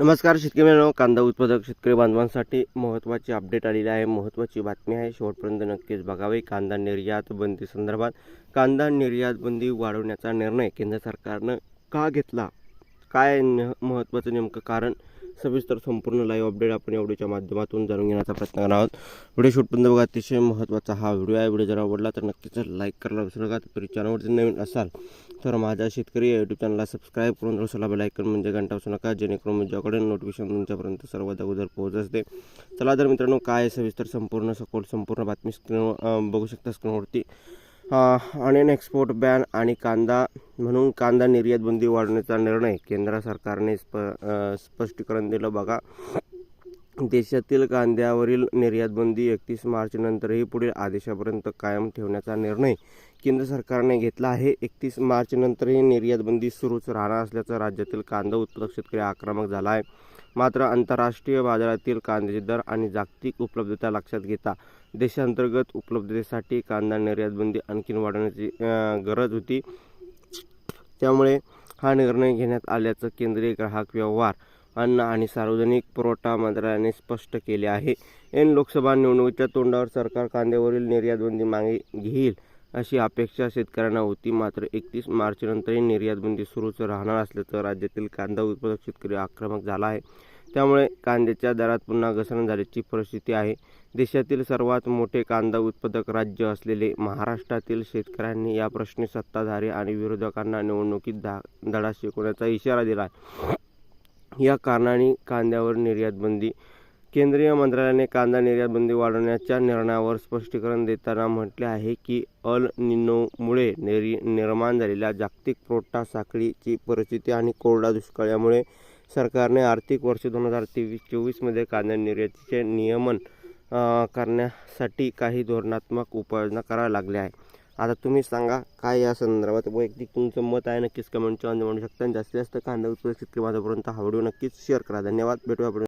नमस्कार शेतकरी मित्रांनो कांदा उत्पादक शेतकरी बांधवांसाठी महत्त्वाची अपडेट आलेली आहे. महत्त्वाची बातमी आहे. शेवटपर्यंत नक्कीच बघावे. कांदा निर्यात बंदी संदर्भात कांदा निर्यात बंदी वाढवण्याचा निर्णय केंद्र सरकारनं का घेतला? काय न महत्त्वाचं नेमकं कारण? सविस्तर संपूर्ण लाईव्ह अपडेट आपण या व्हिडिओच्या माध्यमातून जाणून घेण्याचा प्रयत्न करणार आहोत. व्हिडिओ शूटपर्यंत बघा अतिशय महत्त्वाचा हा व्हिडिओ आहे. व्हिडिओ जर आवडला तर नक्कीच लाईक करायला विसरू नका. तरी चॅनलवरती नवीन असाल तर माझ्या शेतकरी या यूट्यूब चॅनलला सबस्क्राईब करून रोसला बेलायकन म्हणजे घंटा असू नका जेणेकरून माझ्याकडे नोटिफिकेशन तुमच्यापर्यंत सर्वात अगोदर पोहोच असते. चला तर मित्रांनो काय आहे सविस्तर संपूर्ण सखोल संपूर्ण बातमी स्क्रीन बघू शकता स्क्रीनवरती अनियन एक्सपोर्ट बॅन आणि कांदा म्हणून कांदा निर्यात बंदी वाढवण्याचा निर्णय केंद्र सरकारने स्प स्पष्टीकरण दिलं. बघा देशातील कांद्यावरील निर्यात बंदी एकतीस मार्चनंतरही पुढील आदेशापर्यंत कायम ठेवण्याचा निर्णय केंद्र सरकारने घेतला आहे. एकतीस मार्चनंतरही निर्यात बंदी सुरूच राहणार असल्याचं राज्यातील कांदा उत्पादक शेतकरी आक्रमक झाला आहे. मात्र आंतरराष्ट्रीय बाजारातील कांद्याचे दर आणि जागतिक उपलब्धता लक्षात घेता देशांतर्गत उपलब्धतेसाठी कांदा निर्यातबंदी आणखी वाढवण्याची गरज होती. त्यामुळे हा निर्णय घेण्यात आल्याचं केंद्रीय ग्राहक व्यवहार अन्न आणि सार्वजनिक पुरवठा मंत्रालयाने स्पष्ट केले आहे. एन लोकसभा निवडणुकीच्या तोंडावर सरकार कांद्यावरील निर्यातबंदी मागे घेईल. अशी अपेक्षा शेतकऱ्यांना होती. मात्र एकतीस मार्चनंतरही निर्यातबंदी सुरूच राहणार असल्याचं राज्यातील कांदा उत्पादक शेतकरी आक्रमक झाला आहे. त्यामुळे कांद्याच्या दरात पुन्हा घसरण झाल्याची परिस्थिती आहे. देशातील सर्वात मोठे कांदा उत्पादक राज्य असलेले महाराष्ट्रातील शेतकऱ्यांनी या प्रश्नी सत्ताधारी आणि विरोधकांना निवडणुकीत धा धडा शिकवण्याचा इशारा दिला आहे. या कारणाने कांद्यावर निर्यातबंदी केंद्रीय मंत्रालयाने कांदा निर्यात बंदी वाढवण्याच्या निर्णयावर स्पष्टीकरण देताना म्हटले आहे की अल निनोमुळे निरी निर्माण झालेल्या जागतिक पुरवठा साखळीची परिस्थिती आणि कोरडा दुष्काळ यामुळे सरकारने आर्थिक वर्ष दोन हजार तेवीस चोवीसमध्ये कांदा निर्यातीचे नियमन करण्यासाठी काही धोरणात्मक उपाययोजना कराव्या लागल्या आहे आता तुम्ही सांगा काय या संदर्भात वैयक्तिक तुमचं मत आहे? नक्कीच कमेंटच्या म्हणू शकता. आणि जास्तीत जास्त कांदा उत्पादक शेतकरी माझ्यापर्यंत हा व्हिडिओ नक्कीच शेअर करा. धन्यवाद. भेटूया आपण